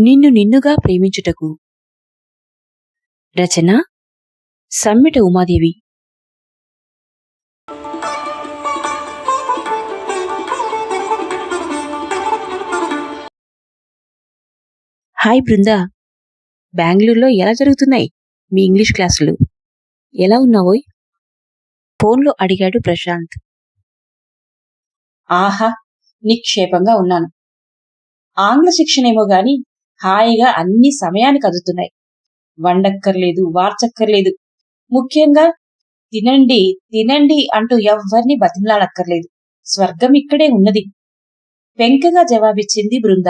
నిన్ను నిన్నుగా ప్రేమించుటకు. రచన సమ్మిట ఉమాదేవి. హాయ్ బృందా. బెంగళూరులో ఎలా జరుగుతున్నాయి మీ ఇంగ్లీష్ క్లాసులు? ఎలా ఉన్నావోయ్? ఫోన్లో అడిగాడు ప్రశాంత్. ఆహా నిక్షేపంగా ఉన్నాను. ఆంగ్ల శిక్షణేమో గాని హాయిగా అన్ని సమయానికి అందుతున్నాయి వండక్కర్లేదు వార్చక్కర్లేదు. ముఖ్యంగా తినండి తినండి అంటూ ఎవ్వరిని బతిమలాడక్కర్లేదు. స్వర్గం ఇక్కడే ఉన్నది. పెంకగా జవాబిచ్చింది బృంద.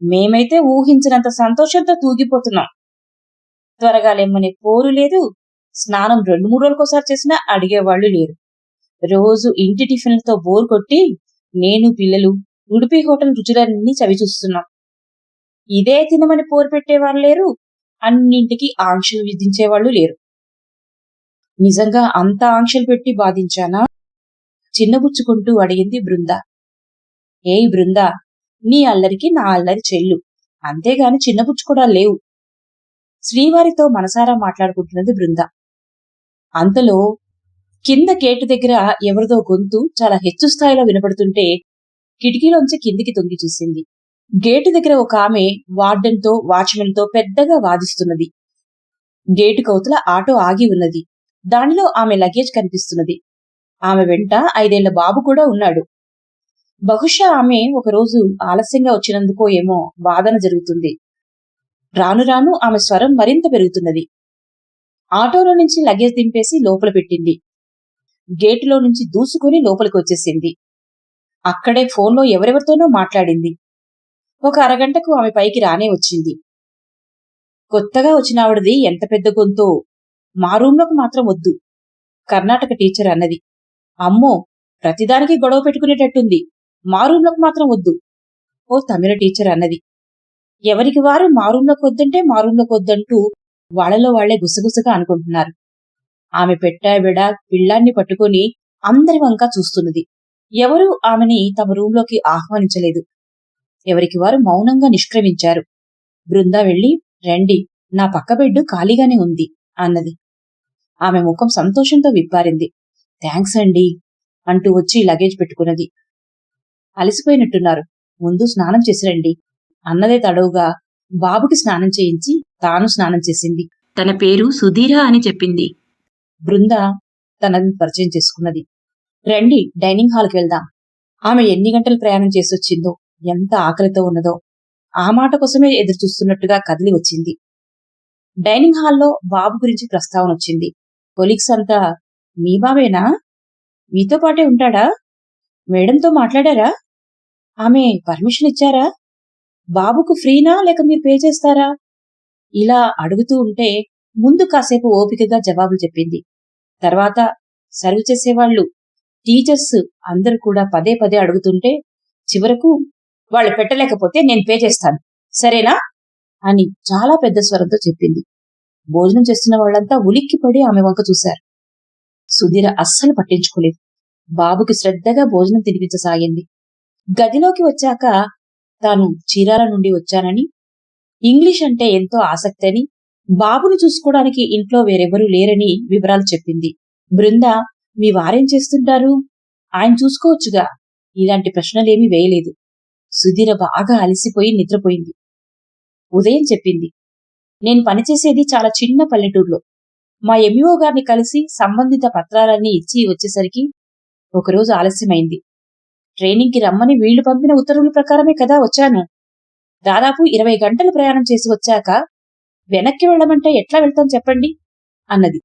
మేమైతే ఊహించినంత సంతోషంతో తూగిపోతున్నాం. త్వరగా లెమ్మనే పోరు లేదు. స్నానం రెండు మూడు రోజులకోసారి చేసినా అడిగేవాళ్ళు లేరు. రోజు ఇంటి టిఫిన్లతో బోర్ కొట్టి నేను పిల్లలు ఉడిపి హోటల్ రుచులన్నీ చవి చూస్తున్నాం ఇదే తినమని పోరు పెట్టేవారు లేరు అన్నింటికి ఆంక్షలు విధించేవాళ్ళు లేరు. నిజంగా అంత ఆంక్షలు పెట్టి బాధించానా? చిన్నబుచ్చుకుంటూ అడిగింది బృంద. ఏయ్ బృంద నీ అల్లరికి నా అల్లరి చెల్లు అంతేగాని చిన్నబుచ్చుకోడా లేవు. శ్రీవారితో మనసారా మాట్లాడుకుంటున్నది బృంద. అంతలో కింద గేటు దగ్గర ఎవరిదో గొంతు చాలా హెచ్చు స్థాయిలో వినపడుతుంటే కిటికీలోంచి కిందికి తొంగి చూసింది. గేటు దగ్గర ఒక ఆమె వార్డెన్తో వాచ్మెన్తో పెద్దగా వాదిస్తున్నది. గేటు కౌతల ఆటో ఆగి ఉన్నది. దానిలో ఆమె లగేజ్ కనిపిస్తున్నది. ఆమె వెంట ఐదేళ్ళ బాబు కూడా ఉన్నాడు. బహుశా ఆమె ఒకరోజు ఆలస్యంగా వచ్చినందుకో ఏమో వాదన జరుగుతుంది. రాను రాను ఆమె స్వరం మరింత పెరుగుతున్నది. ఆటోలో నుంచి లగేజ్ దింపేసి లోపల పెట్టింది. గేటులో నుంచి దూసుకుని లోపలికి వచ్చేసింది. అక్కడే ఫోన్లో ఎవరెవరితోనో మాట్లాడింది. ఒక అరగంటకు ఆమె పైకి రానే వచ్చింది. కొత్తగా వచ్చిన ఆవిడది ఎంత పెద్ద గొంతో? మా రూంలోకి మాత్రం వద్దు. కర్ణాటక టీచర్ అన్నది. అమ్మో ప్రతిదానికి గొడవ పెట్టుకునేటట్టుంది. మా రూంలోకి మాత్రం వద్దు. ఓ తమిళ టీచర్ అన్నది. ఎవరికి వారు మా రూంలోకి వద్దంటే మా రూంలోకి వద్దంటూ వాళ్ళలో వాళ్ళే గుసగుసగా అనుకుంటున్నారు. ఆమె పెట్టాబెడ పిల్లాన్ని పట్టుకొని అందరి వంక చూస్తున్నది. ఎవరూ ఆమెని తమ రూంలోకి ఆహ్వానించలేదు. ఎవరికి వారు మౌనంగా నిష్క్రమించారు. బృందా వెళ్ళి రండి నా పక్క బెడ్ ఖాళీగానే ఉంది అన్నది. ఆమె ముఖం సంతోషంతో విప్పారింది. థ్యాంక్స్ అండి అంటూ వచ్చి లగేజ్ పెట్టుకున్నది. అలసిపోయినట్టున్నారు. ముందు స్నానం చేసిరండి అన్నదే తడవుగా బాబుకి స్నానం చేయించి తాను స్నానం చేసింది. తన పేరు సుధీర అని చెప్పింది. బృంద తనని పరిచయం చేసుకున్నది. రండి డైనింగ్ హాల్కి వెళ్దాం. ఆమె ఎన్ని గంటలు ప్రయాణం చేసొచ్చిందో ఎంత ఆకలితో ఉన్నదో. ఆ మాట కోసమే ఎదురు చూస్తున్నట్టుగా కదిలి వచ్చింది. డైనింగ్ హాల్లో బాబు గురించి ప్రస్తావన వచ్చింది. కొలీగ్స్ అంతా మీ బాబేనా మీతో పాటే ఉంటాడా? మేడంతో మాట్లాడారా? ఆమె పర్మిషన్ ఇచ్చారా? బాబుకు ఫ్రీనా లేక మీరు పే చేస్తారా? ఇలా అడుగుతూ ఉంటే ముందు కాసేపు ఓపికగా జవాబులు చెప్పింది. తర్వాత సర్వ్ చేసేవాళ్ళు టీచర్స్ అందరూ కూడా పదే పదే అడుగుతుంటే చివరకు వాళ్ళు పెట్టలేకపోతే నేను పే చేస్తాను. సరేనా? అని చాలా పెద్ద స్వరంతో చెప్పింది. భోజనం చేస్తున్న వాళ్ళంతా ఉలిక్కిపడి ఆమె వంక చూశారు. సుధీర అస్సలు పట్టించుకోలేదు. బాబుకి శ్రద్ధగా భోజనం తినిపించసాగింది. గదిలోకి వచ్చాక తాను చీరాల నుండి వచ్చానని ఇంగ్లీష్ అంటే ఎంతో ఆసక్తి అని బాబుని చూసుకోవడానికి ఇంట్లో వేరెవరూ లేరని వివరాలు చెప్పింది. బృంద మీ వారేం చేస్తుంటారు? ఆయన చూసుకోవచ్చుగా. ఇలాంటి ప్రశ్నలేమీ వేయలేదు. సుధీర బాగా అలసిపోయి నిద్రపోయింది. ఉదయం చెప్పింది నేను పనిచేసేది చాలా చిన్న పల్లెటూరులో. మా ఎంఈఓ గారిని కలిసి సంబంధిత పత్రాలన్నీ ఇచ్చి వచ్చేసరికి ఒకరోజు ఆలస్యమైంది. ట్రైనింగ్కి రమ్మని వీళ్ళు పంపిన ఉత్తర్వుల ప్రకారమే కదా వచ్చాను. దాదాపు ఇరవై గంటలు ప్రయాణం చేసి వచ్చాక వెనక్కి వెళ్ళమంటే ఎట్లా వెళ్తాం చెప్పండి? అన్నది.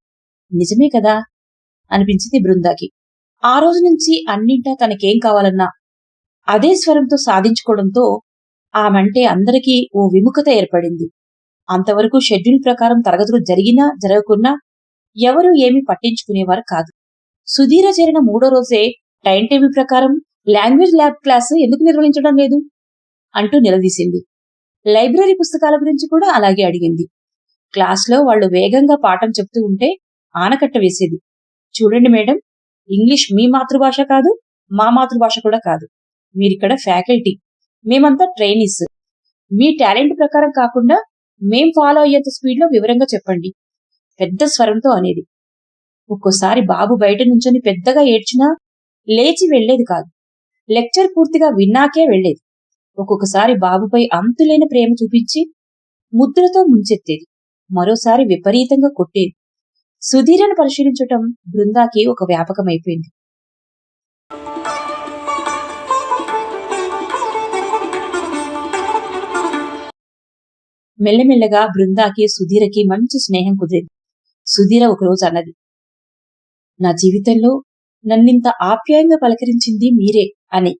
నిజమే కదా అనిపించింది బృందాకి. ఆ రోజు నుంచి అన్నింటా తనకేం కావాలన్నా అదే స్వరంతో సాధించుకోవడంతో ఆమంటే అందరికీ ఓ విముఖత ఏర్పడింది. అంతవరకు షెడ్యూల్ ప్రకారం తరగతులు జరిగినా జరగకున్నా ఎవరూ ఏమీ పట్టించుకునేవారు కాదు. సుధీర చేరిన మూడో రోజే టైం టేబుల్ ప్రకారం లాంగ్వేజ్ ల్యాబ్ క్లాసు ఎందుకు నిర్వహించడం లేదు? అంటూ నిలదీసింది. లైబ్రరీ పుస్తకాల గురించి కూడా అలాగే అడిగింది. క్లాస్లో వాళ్ళు వేగంగా పాఠం చెప్తూ ఉంటే ఆనకట్ట వేసేది. చూడండి మేడం ఇంగ్లీష్ మీ మాతృభాష కాదు మా మాతృభాష కూడా కాదు. మీరిక్కడ ఫ్యాకల్టీ. మేమంతా ట్రైనీస్. మీ టాలెంట్ ప్రకారం కాకుండా మేం ఫాలో అయ్యేంత స్పీడ్లో వివరంగా చెప్పండి. పెద్ద స్వరంతో అనేది. ఒక్కోసారి బాబు బయట నుంచొని పెద్దగా ఏడ్చినా లేచి వెళ్ళేది కాదు. లెక్చర్ పూర్తిగా విన్నాకే వెళ్ళేది ఒక్కొక్కసారి బాబుపై అంతులేని ప్రేమ చూపించి ముద్రతో ముంచెత్తేది. మరోసారి విపరీతంగా కొట్టేది. సుధీరను పరిశీలించటం బృందాకి ఒక వ్యాపకమైపోయింది. మెల్లమెల్లగా బృందాకి సుధీరకి మంచి స్నేహం కుదిరింది. సుధీర ఒకరోజు అన్నది నా జీవితంలో నన్నింత ఆప్యాయంగా పలకరించింది మీరే అని.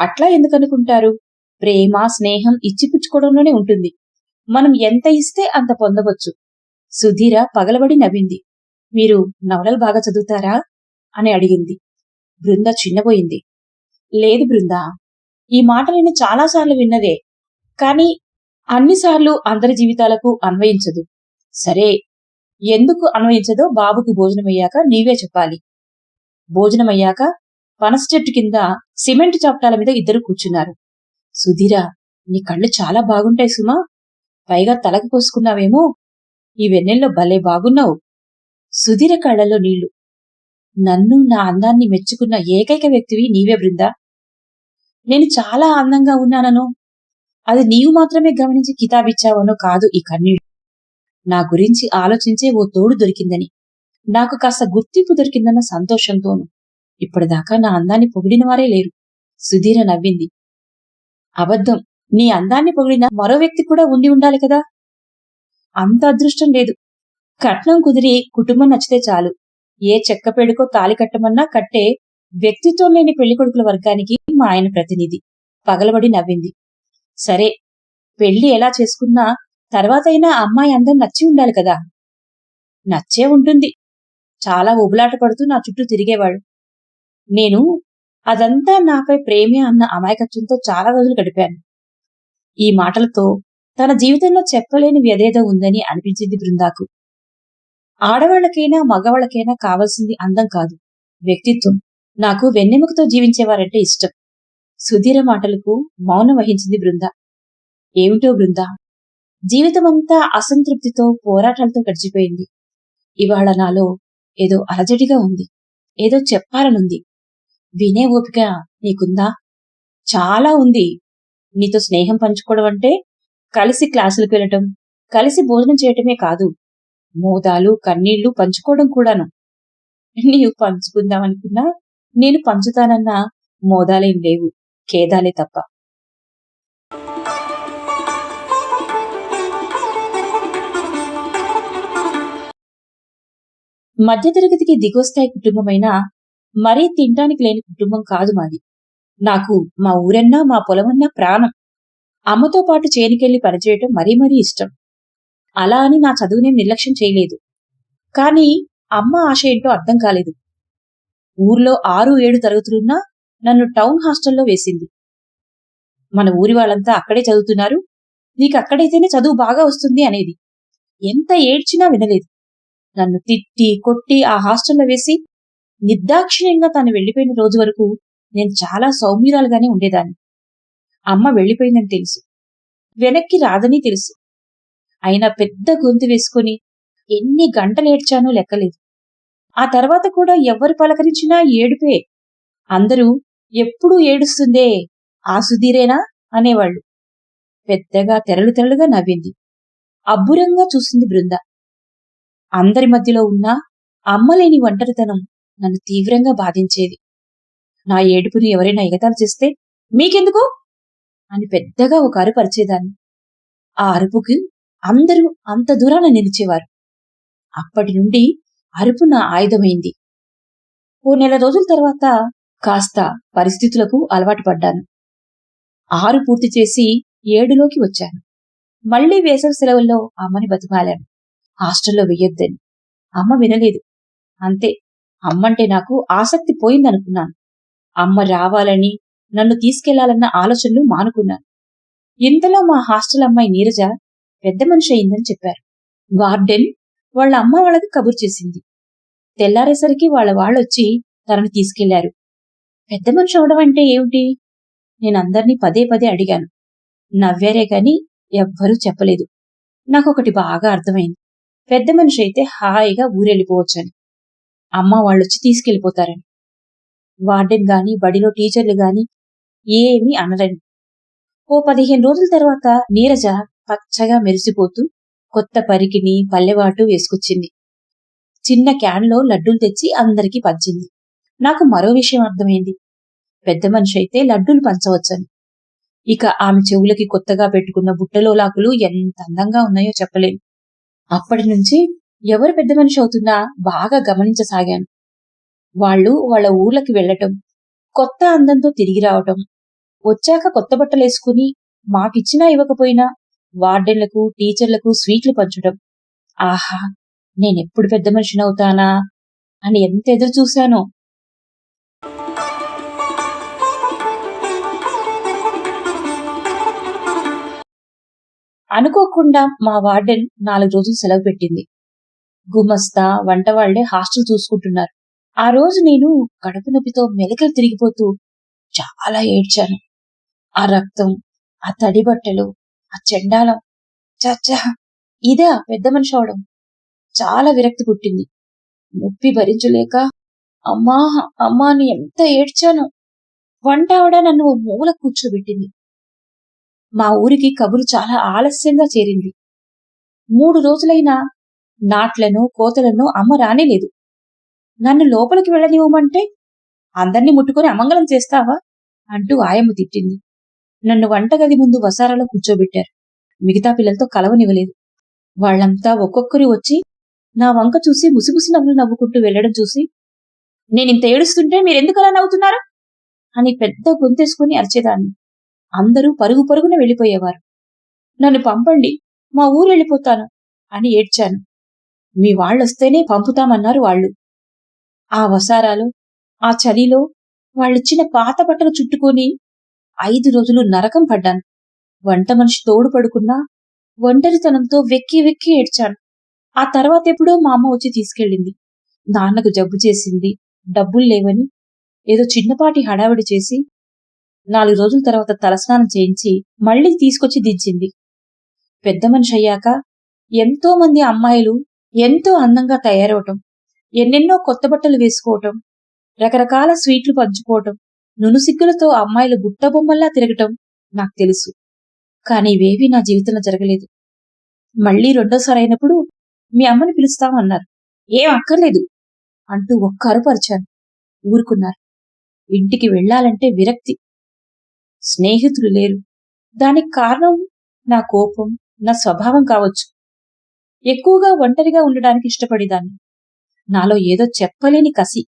అట్లా ఎందుకనుకుంటారు? ప్రేమ స్నేహం ఇచ్చిపుచ్చుకోవడంలోనే ఉంటుంది. మనం ఎంత ఇస్తే అంత పొందవచ్చు. సుధీర పగలబడి నవ్వింది. మీరు నవలలు బాగా చదువుతారా? అని అడిగింది. బృంద చిన్నపోయింది. లేదు బృంద ఈ మాట నేను చాలాసార్లు విన్నదే. కానీ అన్నిసార్లు అందరి జీవితాలకు అన్వయించదు. సరే ఎందుకు అన్వయించదో బాబుకి భోజనమయ్యాక నీవే చెప్పాలి. భోజనమయ్యాక పనస చెట్టు కింద సిమెంట్ చాప్టాల మీద ఇద్దరు కూర్చున్నారు. సుధీర నీ కళ్ళు చాలా బాగుంటాయి సుమా. పైగా తలకు పోసుకున్నావేమో ఈ వెన్నెల్లో భలే బాగున్నావు. సుధీర కళ్ళలో నీళ్ళు. నన్ను నా అందాన్ని మెచ్చుకున్న ఏకైక వ్యక్తివి నీవే బృందా. నేను చాలా అందంగా ఉన్నానను. అది నీవు మాత్రమే గమనించి కితాబిచ్చావనో కాదు ఈ కన్నీడు. నా గురించి ఆలోచించే ఓ తోడు దొరికిందని. నాకు కాస్త గుర్తింపు దొరికిందన్న సంతోషంతోను. ఇప్పటిదాకా నా అందాన్ని పొగిడిన వారే లేరు. సుధీర నవ్వింది. అబద్ధం. నీ అందాన్ని పొగిడిన మరో వ్యక్తి కూడా ఉండి ఉండాలి కదా? అంత అదృష్టం లేదు. కట్నం కుదిరి కుటుంబం నచ్చితే చాలు. ఏ చెక్క పెడుకో తాలి కట్టమన్నా కట్టే వ్యక్తిత్వం లేని పెళ్ళికొడుకుల వర్గానికి మా ఆయన ప్రతినిధి. పగలబడి నవ్వింది. సరే పెళ్ళి ఎలా చేసుకున్నా తర్వాతైనా అమ్మాయి అందం నచ్చి ఉండాలి కదా. నచ్చే ఉంటుంది. చాలా ఉబులాట పడుతూ నా చుట్టూ తిరిగేవాడు. నేను అదంతా నాపై ప్రేమే అన్న అమాయకత్వంతో చాలా రోజులు గడిపాను. ఈ మాటలతో తన జీవితంలో చెప్పలేని వ్యధేద ఉందని అనిపించింది బృందాకు. ఆడవాళ్ళకైనా మగవాళ్ళకైనా కావాల్సింది అందం కాదు వ్యక్తిత్వం. నాకు వెన్నెముకతో జీవించేవారంటే ఇష్టం. సుధీర మాటలకు మౌనం వహించింది బృంద. ఏమిటో బృంద? జీవితమంతా అసంతృప్తితో పోరాటాలతో గడిచిపోయింది. ఇవాళ నాలో ఏదో అలజడిగా ఉంది. ఏదో చెప్పాలనుంది. వినే ఓపిక నీకుందా? చాలా ఉంది. నీతో స్నేహం పంచుకోవడం అంటే కలిసి క్లాసులకు వెళ్ళటం కలిసి భోజనం చేయటమే కాదు. మోదాలు కన్నీళ్ళు పంచుకోవడం కూడాను. నీవు పంచుకుందామనుకున్నా నేను పంచుతానన్న మోదాలేం లేవు. ఖేదాలే తప్ప. మధ్యతరగతికి దిగొస్తాయి కుటుంబమైనా మరీ తినడానికి లేని కుటుంబం కాదు మాది. నాకు మా ఊరన్నా మా పొలమన్నా ప్రాణం. అమ్మతో పాటు చేనికెళ్ళి పనిచేయటం మరీ మరీ ఇష్టం. అలా అని నా చదువుని నిర్లక్ష్యం చేయలేదు. కానీ అమ్మ ఆశ ఏంటో అర్థం కాలేదు. ఊర్లో ఆరు ఏడు తరగతులున్నా నన్ను టౌన్ హాస్టల్లో వేసింది. మన ఊరి వాళ్ళంతా అక్కడే చదువుతున్నారు. నీకు అక్కడైతేనే చదువు బాగా వస్తుంది అనేది. ఎంత ఏడ్చినా వినలేదు. నన్ను తిట్టి కొట్టి ఆ హాస్టల్లో వేసి నిర్దాక్షిణ్యంగా తను వెళ్ళిపోయిన రోజు వరకు నేను చాలా సౌమ్యురాలుగానే ఉండేదాన్ని. అమ్మ వెళ్ళిపోయిందని తెలుసు. వెనక్కి రాదని తెలుసు. అయినా పెద్ద గొంతు వేసుకుని ఎన్ని గంటలు ఏడ్చానో లెక్కలేదు. ఆ తర్వాత కూడా ఎవ్వరు పలకరించినా ఏడుపే. అందరూ ఎప్పుడూ ఏడుస్తుందే? ఆ సుధీరేనా? అనేవాళ్ళు. పెద్దగా తెరలు తెరలుగా నవ్వింది. అబ్బురంగా చూసింది బృంద. అందరి మధ్యలో ఉన్న అమ్మలేని ఒంటరితనం నన్ను తీవ్రంగా బాధించేది. నా ఏడుపుని ఎవరైనా ఎగతాలు చేస్తే మీకెందుకు? అని పెద్దగా ఒక అరుపు అరిచేదాన్ని ఆ అరుపుకి అందరూ అంత దూరాన నిలిచేవారు. అప్పటి నుండి అరుపు నా ఆయుధమైంది. ఓ నెల రోజుల తర్వాత కాస్త పరిస్థితులకు అలవాటు పడ్డాను. ఆరు పూర్తి చేసి ఏడులోకి వచ్చాను. మళ్ళీ వేసవి సెలవుల్లో అమ్మని బతిమాలాను. హాస్టల్లో వెయ్యొద్దని. అమ్మ వినలేదు. అంతే అమ్మంటే నాకు ఆసక్తి పోయిందనుకున్నాను. అమ్మ రావాలని నన్ను తీసుకెళ్ళాలన్న ఆలోచనలు మానుకున్నాను. ఇంతలో మా హాస్టల్ అమ్మాయి నీరజ పెద్ద మనిషి అయిందని చెప్పారు. వార్డెన్ వాళ్ళ అమ్మ వాళ్ళకి కబుర్ చేసింది. తెల్లారేసరికి వాళ్ళ వాళ్ళొచ్చి తనను తీసుకెళ్ళారు. పెద్ద మనిషి అవడం అంటే ఏమిటి? నేను అందరినీ పదే పదే అడిగాను. నవ్వారే కాని ఎవ్వరూ చెప్పలేదు. నాకొకటి బాగా అర్థమైంది. పెద్ద మనిషి అయితే హాయిగా ఊరెళ్ళిపోవచ్చని. అమ్మ వాళ్ళొచ్చి తీసుకెళ్ళిపోతారని. వార్డెన్ గాని బడిలో టీచర్లు గాని ఏమీ అనరని. ఓ పదిహేను రోజుల తర్వాత నీరజ పచ్చగా మెరిసిపోతూ కొత్త పరికిని పల్లెవాటు వేసుకొచ్చింది. చిన్న క్యాన్లో లడ్డూలు తెచ్చి అందరికీ పంచింది. నాకు మరో విషయం అర్థమైంది. పెద్ద మనిషి అయితే లడ్డూలు పంచవచ్చని. ఇక ఆమె చెవులకి కొత్తగా పెట్టుకున్న బుట్టలోలాకులు ఎంత అందంగా ఉన్నాయో చెప్పలేను. అప్పటి నుంచి ఎవరు పెద్ద మనిషి అవుతున్నా బాగా గమనించసాగాను. వాళ్ళు వాళ్ళ ఊర్లకి వెళ్ళటం కొత్త అందంతో తిరిగి రావటం వచ్చాక కొత్త బట్టలేసుకుని మాకిచ్చినా ఇవ్వకపోయినా వార్డెన్లకు టీచర్లకు స్వీట్లు పంచడం ఆహా! నేనెప్పుడు పెద్ద మనిషినవుతానా అని ఎంత ఎదురు చూశానో. అనుకోకుండా మా వార్డెన్ నాలుగు రోజులు సెలవు పెట్టింది. గుమస్తా వంట వాళ్ళే హాస్టల్ చూసుకుంటున్నారు. ఆ రోజు నేను కడుపు నొప్పితో మెలకలు తిరిగిపోతూ చాలా ఏడ్చాను. ఆ రక్తం ఆ తడి బట్టలు ఆ చెండాలం చచ్చా ఇదే పెద్ద మనిషి అవడం. చాలా విరక్తి పుట్టింది. నొప్పి భరించలేక అమ్మా అమ్మా అని ఎంత ఏడ్చాను. వంట ఆవిడ నన్ను ఓ మూల కూర్చోబెట్టింది. మా ఊరికి కబురు చాలా ఆలస్యంగా చేరింది. మూడు రోజులైనా నాట్లను కోతలను అమ్మ రానేలేదు. నన్ను లోపలికి వెళ్ళనివ్వమంటే అందర్నీ ముట్టుకొని అమంగళం చేస్తావా? అంటూ ఆయమ్మ తిట్టింది. నన్ను వంటగది ముందు వసారాలో కూర్చోబెట్టారు. మిగతా పిల్లలతో కలవనివ్వలేదు. వాళ్ళంతా ఒక్కొక్కరు వచ్చి నా వంక చూసి ముసిముసి నవ్వులు నవ్వుకుంటూ వెళ్ళడం చూసి నేనింత ఏడుస్తుంటే మీరెందుకు అలా నవ్వుతున్నారు? అని పెద్ద గొంతేసుకుని అరిచేదాన్ని. అందరూ పరుగు పరుగున వెళ్ళిపోయేవారు. నన్ను పంపండి మా ఊరు వెళ్ళిపోతాను అని ఏడ్చాను. మీ వాళ్ళొస్తేనే పంపుతామన్నారు వాళ్ళు. ఆ వసారాలో ఆ చలిలో వాళ్ళిచ్చిన పాత బట్టలు చుట్టుకొని ఐదు రోజులు నరకం పడ్డాను. వంట మనిషి తోడు పడుకున్నా ఒంటరితనంతో వెక్కి వెక్కి ఏడ్చాను. ఆ తర్వాత ఎప్పుడో మా అమ్మ వచ్చి తీసుకెళ్ళింది. నాన్నకు జబ్బు చేసింది డబ్బులు లేవని ఏదో చిన్నపాటి హడావిడి చేసి నాలుగు రోజుల తర్వాత తలస్నానం చేయించి మళ్ళీ తీసుకొచ్చి దించింది. పెద్ద మనిషి అయ్యాక ఎంతో మంది అమ్మాయిలు ఎంతో అందంగా తయారవటం ఎన్నెన్నో కొత్త బట్టలు వేసుకోవటం రకరకాల స్వీట్లు పంచుకోవటం నునుసిగ్గులతో అమ్మాయిలు బుట్టబొమ్మల్లా తిరగటం నాకు తెలుసు. కానీ ఇవేవీ నా జీవితంలో జరగలేదు. మళ్ళీ రెండోసారి అయినప్పుడు మీ అమ్మని పిలుస్తామన్నారు. ఏం అక్కర్లేదు అంటూ ఒక్క అరుపరిచాను ఊరుకున్నారు. ఇంటికి వెళ్ళాలంటే విరక్తి. స్నేహితులు లేరు. దానికి కారణం నా కోపం నా స్వభావం కావచ్చు. ఎక్కువగా ఒంటరిగా ఉండడానికి ఇష్టపడేదాన్ని. నాలో ఏదో చెప్పలేని కసి.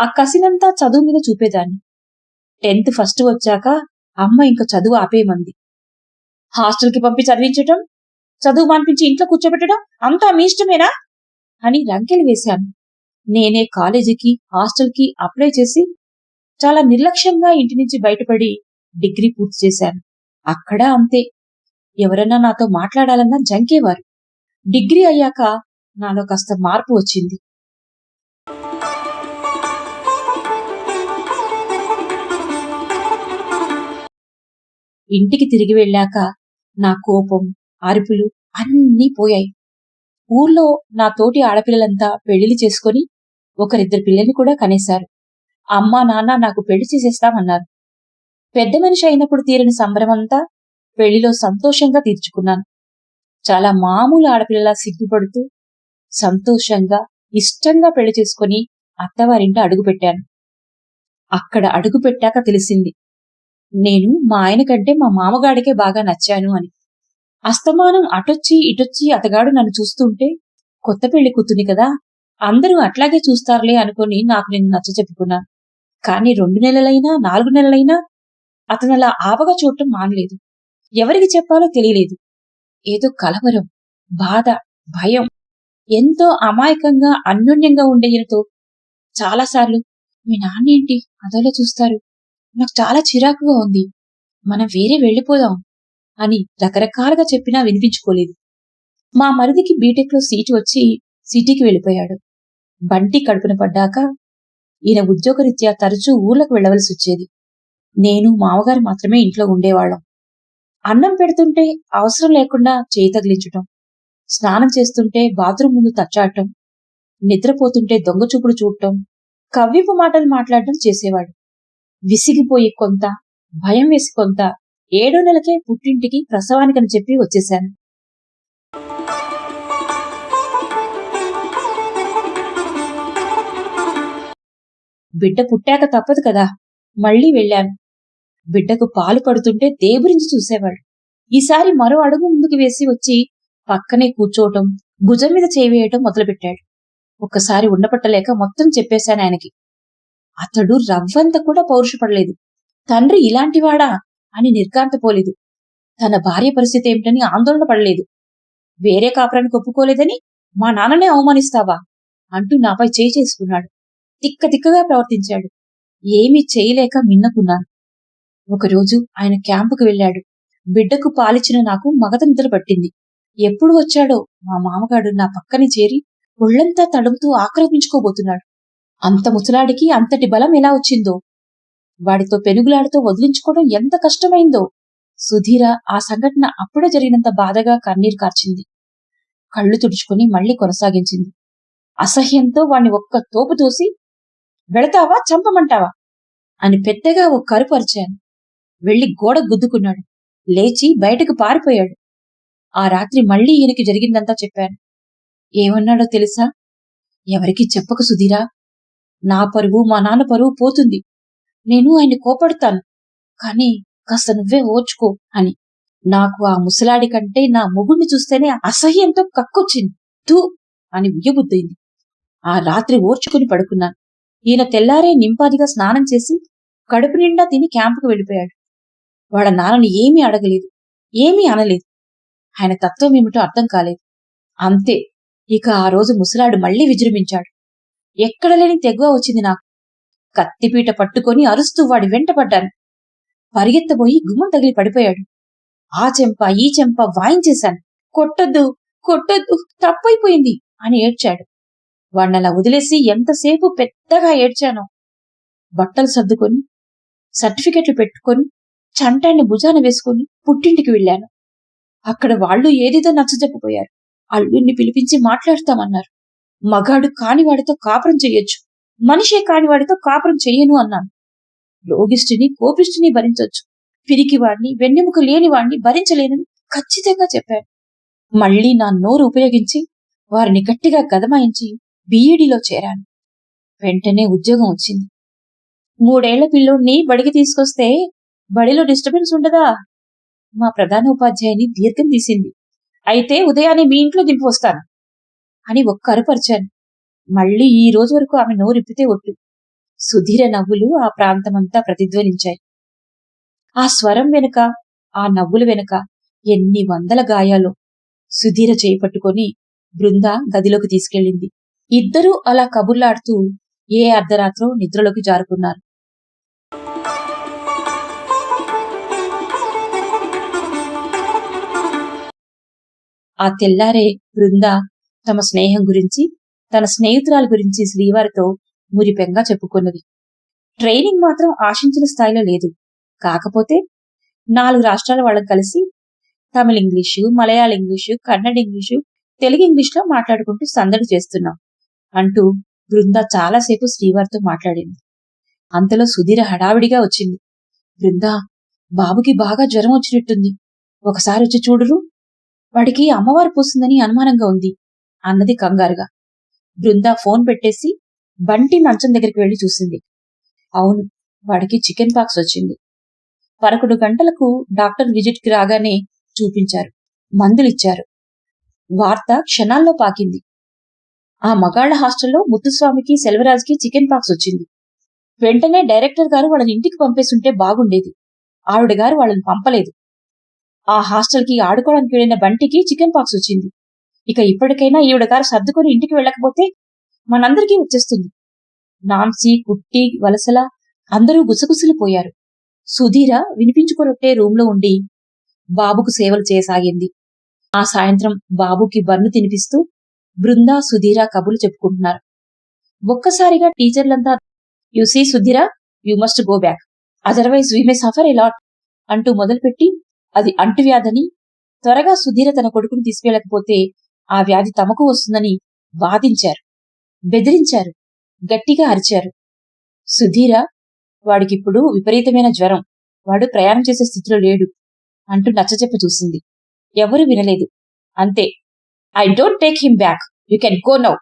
ఆ కసినంతా చదువు మీద చూపేదాన్ని. టెన్త్ ఫస్ట్ వచ్చాక అమ్మ ఇంక చదువు ఆపేయమంది హాస్టల్కి పంపి చదివించటం చదువు మాన్పించి ఇంట్లో కూర్చోబెట్టడం అంతా మీ ఇష్టమేనా? అని రంకెలు వేశాను. నేనే కాలేజీకి హాస్టల్కి అప్లై చేసి చాలా నిర్లక్ష్యంగా ఇంటి నుంచి బయటపడి డిగ్రీ పూర్తి చేశాను అక్కడ అంతే. ఎవరైనా నాతో మాట్లాడాలన్నా జంకేవారు. డిగ్రీ అయ్యాక నాలో కాస్త మార్పు వచ్చింది. ఇంటికి తిరిగి వెళ్ళాక నా కోపం అరుపులు అన్నీ పోయాయి. ఊర్లో నా తోటి ఆడపిల్లలంతా పెళ్ళిళ్ళు చేసుకొని ఒకరిద్దరు పిల్లల్ని కూడా కనేశారు. అమ్మా నాన్న నాకు పెళ్ళి చేసేస్తామన్నారు. పెద్ద మనిషి అయినప్పుడు తీరని సంబరమంతా పెళ్ళిలో సంతోషంగా తీర్చుకున్నాను. చాలా మామూలు ఆడపిల్లలా సిగ్గుపడుతూ సంతోషంగా ఇష్టంగా పెళ్ళి చేసుకుని అత్తవారింట అడుగుపెట్టాను. అక్కడ అడుగు పెట్టాక తెలిసింది నేను మా ఆయన కంటే మా మామగాడికే బాగా నచ్చాను అని. అస్తమానం అటొచ్చి ఇటొచ్చి అతగాడు నన్ను చూస్తుంటే కొత్త పెళ్ళి కూతుని కదా అందరూ అట్లాగే చూస్తారులే అనుకుని నాకు నేను నచ్చ చెప్పుకున్నాను కానీ రెండు నెలలైనా నాలుగు నెలలైనా అతను అలా ఆవగా చూడటం మానలేదు. ఎవరికి చెప్పాలో తెలియలేదు. ఏదో కలవరం బాధ భయం ఎంతో అమాయకంగా అన్యోన్యంగా ఉండే ఈయనతో చాలాసార్లు మీ నాన్నేంటి? అదోలో చూస్తారు. నాకు చాలా చిరాకుగా ఉంది. మనం వేరే వెళ్ళిపోదాం అని రకరకాలుగా చెప్పినా వినిపించుకోలేదు. మా మరిదికి బీటెక్లో సీటు వచ్చి సిటీకి వెళ్ళిపోయాడు. బంటి కడుపున పడ్డాక ఈయన ఉద్యోగరీత్యా తరచూ ఊర్లకు వెళ్ళవలసి వచ్చేది. నేను మామగారు మాత్రమే ఇంట్లో ఉండేవాళ్ళం. అన్నం పెడుతుంటే అవసరం లేకుండా చేయి తగిలించటం స్నానం చేస్తుంటే బాత్రూమ్ ముందు తచ్చాడటం నిద్రపోతుంటే దొంగ చూపులు చూడటం కవ్విపు మాటలు మాట్లాడటం చేసేవాడు. విసిగిపోయి కొంత భయం వేసి కొంత ఏడో నెలకే పుట్టింటికి ప్రసవానికని చెప్పి వచ్చేశాను. బిడ్డ పుట్టాక తప్పదు కదా. మళ్ళీ వెళ్ళాను బిడ్డకు పాలు పడుతుంటే దేబురించి చూసేవాడు. ఈసారి మరో అడుగు ముందుకు వేసి వచ్చి పక్కనే కూర్చోవటం భుజం మీద చేయి వేయటం మొదలుపెట్టాడు. ఒక్కసారి ఉండపట్టలేక మొత్తం చెప్పేశాను ఆయనకి. అతడు రవ్వంత కూడా పౌరుషపడలేదు. తండ్రి ఇలాంటివాడా అని నిర్గాంతపోలేదు తన భార్య పరిస్థితి ఏమిటని ఆందోళన పడలేదు. వేరే కాపురానికి ఒప్పుకోలేదని మా నాన్ననే అవమానిస్తావా అంటూ నాపై చేయి చేసుకున్నాడు. తిక్క తిక్కగా ప్రవర్తించాడు. ఏమీ చేయలేక మిన్నకున్నాను ఒకరోజు ఆయన క్యాంపుకు వెళ్ళాడు. బిడ్డకు పాలిచ్చిన నాకు మగత నిద్ర పట్టింది. ఎప్పుడు వచ్చాడో మా మామగాడు నా పక్కని చేరి ఒళ్ళంతా తడుముతూ ఆక్రమించుకోబోతున్నాడు. అంత ముసలాడికి అంతటి బలం ఎలా వచ్చిందో? వాడితో పెనుగులాడితో వదిలించుకోవడం ఎంత కష్టమైందో? సుధీర ఆ సంఘటన అప్పుడే జరిగినంత బాధగా కన్నీరు కార్చింది. కళ్ళు తుడుచుకుని మళ్ళీ కొనసాగించింది. అసహ్యంతో వాణ్ణి ఒక్క తోపు తోసి వెళతావా? చంపమంటావా? అని పెద్దగా ఓ కరుపు అరిచాను. వెళ్ళి గోడ గుద్దుకున్నాడు. లేచి బయటకు పారిపోయాడు. ఆ రాత్రి మళ్ళీ ఈయనకి జరిగిందంతా చెప్పాను. ఏమన్నాడో తెలుసా? ఎవరికి చెప్పకు సుధీరా. నా పరువు మా నాన్న పరువు పోతుంది. నేను ఆయన్ని కోపడతాను. కాని కాస్త నువ్వే ఓర్చుకో అని. నాకు ఆ ముసలాడి కంటే నా మొగుణ్ణి చూస్తేనే అసహ్యంతో కక్కొచ్చింది. తూ అని ఉయ్యబుద్దయింది. ఆ రాత్రి ఓర్చుకుని పడుకున్నాను. ఈయన తెల్లారే నింపాదిగా స్నానం చేసి కడుపు నిండా తిని క్యాంపుకు వెళ్ళిపోయాడు. వాళ్ళ నాన్నని ఏమీ అడగలేదు ఏమీ అనలేదు. ఆయన తత్వం ఏమిటో అర్థం కాలేదు. అంతే ఇక ఆ రోజు ముసలాడు మళ్ళీ విజృంభించాడు. ఎక్కడలేని తెగువ వచ్చింది నాకు. కత్తిపీట పట్టుకొని అరుస్తూ వాడి వెంటపడ్డాను పరిగెత్తబోయి గుమ్మం తగిలి పడిపోయాడు. ఆ చెంప ఈ చెంప వాయించేశాను. కొట్టొద్దు కొట్టొద్దు తప్పైపోయింది అని ఏడ్చాడు. వాణ్ణలా వదిలేసి ఎంతసేపు పెద్దగా ఏడ్చానో. బట్టలు సర్దుకొని సర్టిఫికెట్లు పెట్టుకొని చంటాన్ని భుజాన వేసుకుని పుట్టింటికి వెళ్ళాను. అక్కడ వాళ్ళు ఏదేదో నచ్చజెప్పబోయారు అల్లుడిని పిలిపించి మాట్లాడతామన్నారు. మగాడు కానివాడితో కాపురం చెయ్యొచ్చు మనిషే కానివాడితో కాపురం చెయ్యను అన్నాను. లోగిష్టిని కోపిష్టిని భరించొచ్చు. పిరికివాడిని వెన్నెముక లేనివాడిని భరించలేనని ఖచ్చితంగా చెప్పాను మళ్ళీ నా నోరు ఉపయోగించి వారిని గట్టిగా గదమాయించి బీఈడీలో చేరాను. వెంటనే ఉద్యోగం వచ్చింది. మూడేళ్ళ పిల్లోడిని బడికి తీసుకొస్తే బడిలో డిస్టర్బెన్స్ ఉండదా? మా ప్రధాన ఉపాధ్యాయుని దీర్ఘం తీసింది. అయితే ఉదయాన్నే మీ ఇంట్లో దింపి వస్తాను అని ఒక్కరుపరిచాను మళ్ళీ ఈ రోజు వరకు ఆమె నోరిప్పితే ఒట్టు. సుధీర నవ్వులు ఆ ప్రాంతమంతా ప్రతిధ్వనించాయి. ఆ స్వరం వెనుక ఆ నవ్వుల వెనుక ఎన్ని వందల గాయాలో. సుధీర చేయి పట్టుకొని బృంద గదిలోకి తీసుకెళ్ళింది. ఇద్దరూ అలా కబుర్లాడుతూ ఏ అర్ధరాత్రో నిద్రలోకి జారుకున్నారు. ఆ తెల్లారే బృంద తమ స్నేహం గురించి తన స్నేహితురాల గురించి శ్రీవారితో మురిపెంగా చెప్పుకున్నది. ట్రైనింగ్ మాత్రం ఆశించిన స్థాయిలో లేదు. కాకపోతే నాలుగు రాష్ట్రాల వాళ్ళని కలిసి Tamil English Malayalam English Kannada English Telugu ఇంగ్లీష్లో మాట్లాడుకుంటూ సందడి చేస్తున్నాం. అంటూ బృంద చాలాసేపు శ్రీవారితో మాట్లాడింది. అంతలో సుధీర హడావిడిగా వచ్చింది. బృంద బాబుకి బాగా జ్వరం వచ్చినట్టుంది. ఒకసారి వచ్చి చూడురు. వాడికి అమ్మవారు పోసిందని అనుమానంగా ఉంది అన్నది కంగారుగా. బృంద ఫోన్ పెట్టేసి బంటి మంచం దగ్గరికి వెళ్ళి చూసింది. అవును వాడికి చికెన్ పాక్స్ వచ్చింది. పదకొండు గంటలకు డాక్టర్ విజిట్కి రాగానే చూపించారు. మందులిచ్చారు. వార్త క్షణాల్లో పాకింది. ఆ మగాళ్ళ హాస్టల్లో ముత్తుస్వామికి సెల్వరాజ్కి చికెన్ పాక్స్ వచ్చింది. వెంటనే డైరెక్టర్ గారు వాళ్ళని ఇంటికి పంపేస్తుంటే బాగుండేది. ఆవిడ గారు వాళ్ళని పంపలేదు. ఆ హాస్టల్కి ఆడుకోవడానికి వెళ్ళిన బంటికి చికెన్ పాక్స్ వచ్చింది. ఇక ఇప్పటికైనా ఈవిడ గారు సర్దుకొని ఇంటికి వెళ్ళకపోతే మనందరికీ వచ్చేస్తుంది. నాన్సీ కుట్టి వలసల అందరూ గుసగుసలిపోయారు సుధీర వినిపించుకొనొట్టే రూంలో ఉండి బాబుకు సేవలు చేయసాగింది. ఆ సాయంత్రం బాబుకి బన్ను తినిపిస్తూ బృందా సుధీర కబులు చెప్పుకుంటున్నారు. ఒక్కసారిగా టీచర్లంతా you see Sudheera you must go back otherwise we may suffer a lot అంటూ మొదలుపెట్టి అది అంటువ్యాధని త్వరగా సుధీర తన కొడుకుని తీసుకెళ్ళకపోతే ఆ వ్యాధి తమకు వస్తుందని వాదించారు. బెదిరించారు. గట్టిగా అరిచారు. సుధీర వాడికిప్పుడు విపరీతమైన జ్వరం. వాడు ప్రయాణం చేసే స్థితిలో లేడు. అంటూ నచ్చచెప్ప చూసింది. ఎవరూ వినలేదు. అంతే. I don't take him back you can go now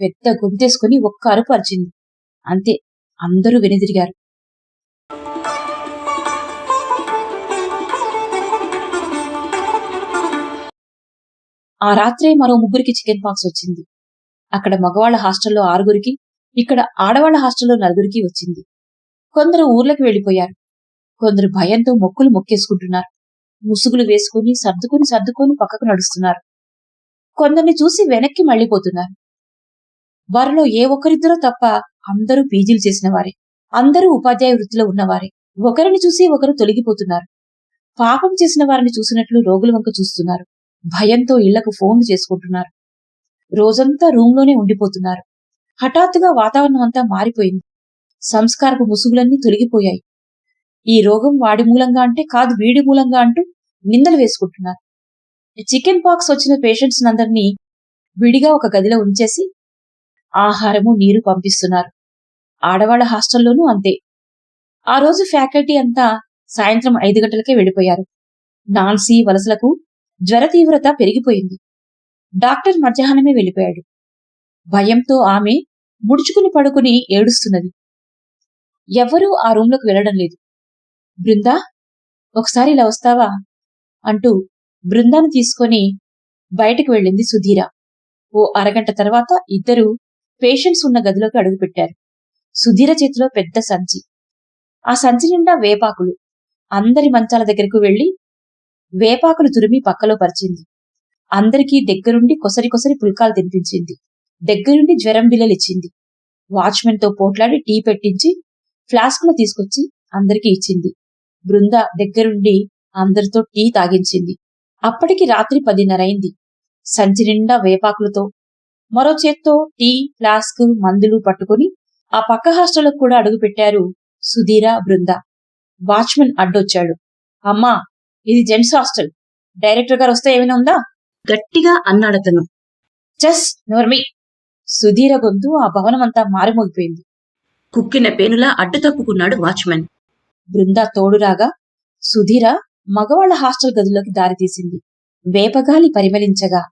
పెద్ద గొంతేసుకుని ఒక్క అరుపు అరిచింది. అంతే. అందరూ వెనుదిరిగారు. ఆ రాత్రే మరో ముగ్గురికి చికెన్ పాక్స్ వచ్చింది. అక్కడ మగవాళ్ళ హాస్టల్లో ఆరుగురికి ఇక్కడ ఆడవాళ్ళ హాస్టల్లో నలుగురికి వచ్చింది. కొందరు ఊర్లకు వెళ్ళిపోయారు కొందరు భయంతో మొక్కులు మొక్కేసుకుంటున్నారు. ముసుగులు వేసుకుని సర్దుకుని సర్దుకొని పక్కకు నడుస్తున్నారు. కొందరిని చూసి వెనక్కి మళ్ళిపోతున్నారు వారిలో ఏ ఒక్కరిద్దరో తప్ప అందరూ పీజీలు చేసిన వారే అందరూ ఉపాధ్యాయ వృత్తిలో ఉన్నవారే ఒకరిని చూసి ఒకరు తొలగిపోతున్నారు. పాపం చేసిన వారిని చూసినట్లు రోగుల వంక చూస్తున్నారు. భయంతో ఇళ్ళకు ఫోన్లు చేసుకుంటున్నారు. రోజంతా రూంలోనే ఉండిపోతున్నారు. హఠాత్తుగా వాతావరణం అంతా మారిపోయింది. సంస్కారపు ముసుగులన్నీ తొలగిపోయాయి. ఈ రోగం వాడి మూలంగా అంటే కాదు వీడి మూలంగా అంటూ నిందలు వేసుకుంటున్నారు. చికెన్ పాక్స్ వచ్చిన పేషెంట్స్ అందరినీ విడిగా ఒక గదిలో ఉంచేసి ఆహారము నీరు పంపిస్తున్నారు. ఆడవాళ్ళ హాస్టల్లోనూ అంతే. ఆ రోజు ఫ్యాకల్టీ అంతా సాయంత్రం ఐదు గంటలకే వెళ్ళిపోయారు. నాన్సీ వలసలకు జ్వర తీవ్రత పెరిగిపోయింది. డాక్టర్ మధ్యాహ్నమే వెళ్ళిపోయాడు. భయంతో ఆమె ముడుచుకుని పడుకుని ఏడుస్తున్నది. ఎవ్వరూ ఆ రూంలోకి వెళ్ళడం లేదు. బృందా ఒకసారి ఇలా వస్తావా? అంటూ బృందాన్ని తీసుకొని బయటకు వెళ్ళింది సుధీర. ఓ అరగంట తర్వాత ఇద్దరూ పేషెంట్స్ ఉన్న గదిలోకి అడుగుపెట్టారు. సుధీర చేతిలో పెద్ద సంచి. ఆ సంచి నిండా వేపాకులు. అందరి మంచాల దగ్గరకు వెళ్ళి వేపాకులు తురిమి పక్కలో పరిచింది. అందరికీ దగ్గరుండి కొసరి కొసరి పుల్కాలు తినిపించింది. దగ్గరుండి జ్వరం బిల్లలిచ్చింది వాచ్మెన్తో పోట్లాడి టీ పెట్టించి ఫ్లాస్క్లో తీసుకొచ్చి అందరికీ ఇచ్చింది. బృంద దగ్గరుండి అందరితో టీ తాగించింది. అప్పటికి రాత్రి పదిన్నరైంది సంచి నిండా వేపాకులతో మరో చేత్తో టీ ఫ్లాస్క్ మందులు పట్టుకుని ఆ పక్క హాస్టల్కు కూడా అడుగుపెట్టారు సుధీర బృంద. వాచ్మెన్ అడ్డొచ్చాడు. అమ్మా ఇది జెంట్స్ హాస్టల్. డైరెక్టర్ గారు వస్తే ఏమైనా ఉందా? గట్టిగా అన్నాడతను జస్ నోర్మి. సుధీర గొంతు ఆ భవనమంతా మారుమోగిపోయింది. కుక్కిన పేనులా అడ్డు తప్పుకున్నాడు వాచ్మెన్. బృందా తోడురాగా సుధీర మగవాళ్ళ హాస్టల్ గదిలోకి దారితీసింది. వేపగాలి పరిమళించగా